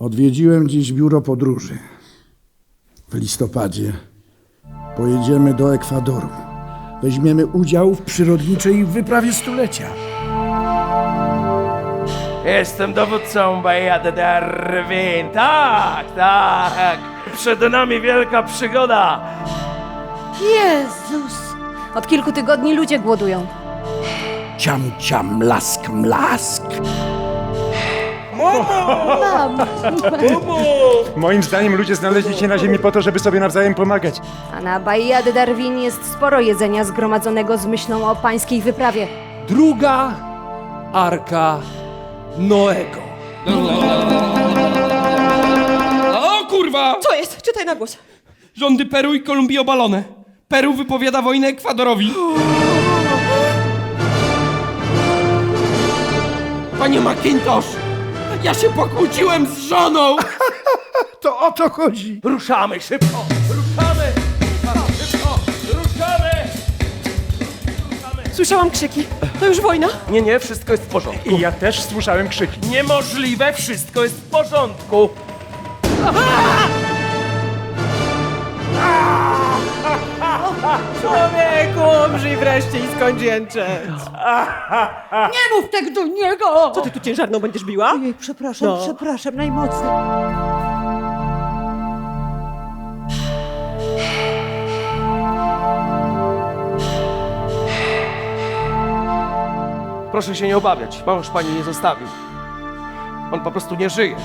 Odwiedziłem dziś biuro podróży. W listopadzie pojedziemy do Ekwadoru. Weźmiemy udział w przyrodniczej wyprawie stulecia. Jestem dowódcą Bahia Darwin. Tak, tak. Przed nami wielka przygoda. Jezus! Od kilku tygodni ludzie głodują. Ciam, ciam, mlask, mlask. Mam! Moim zdaniem ludzie znaleźli się na ziemi po to, żeby sobie nawzajem pomagać. A na Bahia de Darwin jest sporo jedzenia zgromadzonego z myślą o pańskiej wyprawie. Druga arka Noego. O kurwa! Co jest? Czytaj na głos. Rządy Peru i Kolumbii obalone. Peru wypowiada wojnę Ekwadorowi. Panie McIntosh! Ja się pokłóciłem z żoną! To o to chodzi. Ruszamy szybko. Ruszamy. Szybko. Ruszamy. Słyszałam krzyki. To już wojna? Nie, nie, wszystko jest w porządku. I ja też słyszałem krzyki. Niemożliwe, wszystko jest w porządku. Człowieku, umrzyj wreszcie i skończ jęczeć. Nie mów tak do niego! Co ty tu ciężarną będziesz biła? Ojej, przepraszam, No. przepraszam, najmocniej. Proszę się nie obawiać, mąż pani nie zostawił. On po prostu nie żyje.